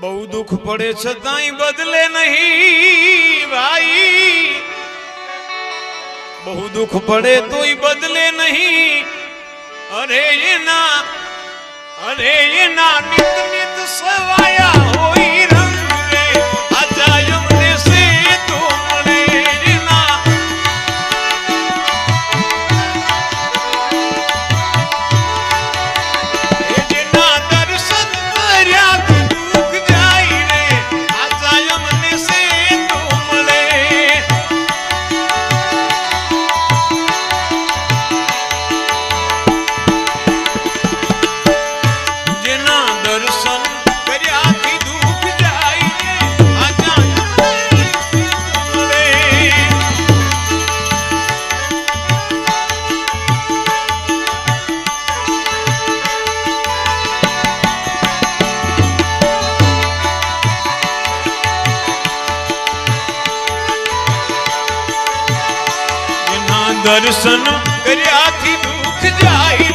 બહુ દુઃખ પડે છતાંય બદલે નહીં ભાઈ. બહુ દુઃખ પડે તોય બદલે નહીં. અરે એના અરે એના નિત નિત સવાયા હોય যায়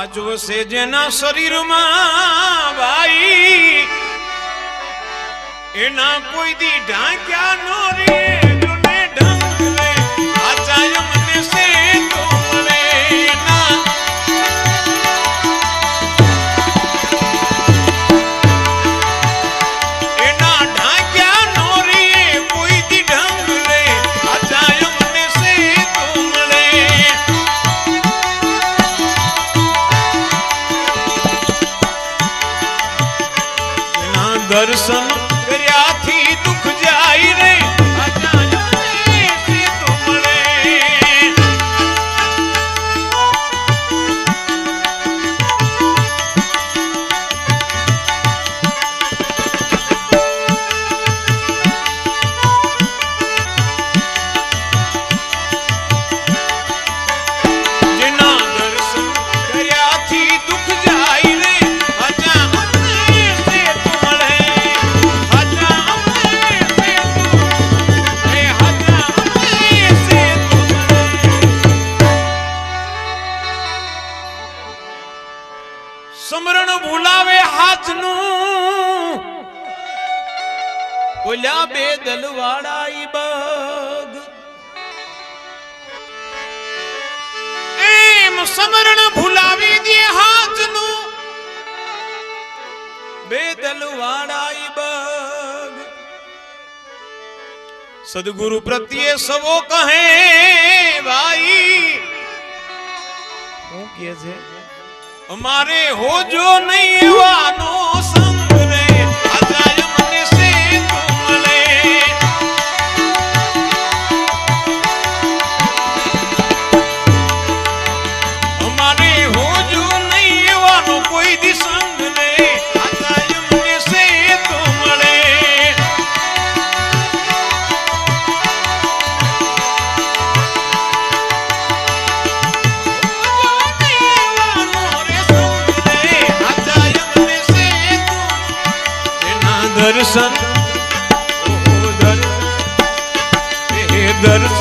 આજ વસે જેના શરીરમાં ભાઈ એના કોઈ દી ઢાંક્યા નો રે ઢાંક લે. આચાર્ય દર્શન કર્યાથી દુઃખ જાય રે નું ઓલા બે દલવાડા ઈ બગ એમ સમરણ ભૂલાવી દે હાથ નું બે દલવાડા ઈ બગ સદગુરુ પ્રત્યે સવો કહે ભાઈ હું કે છે અમારે હોજો નહીં dersin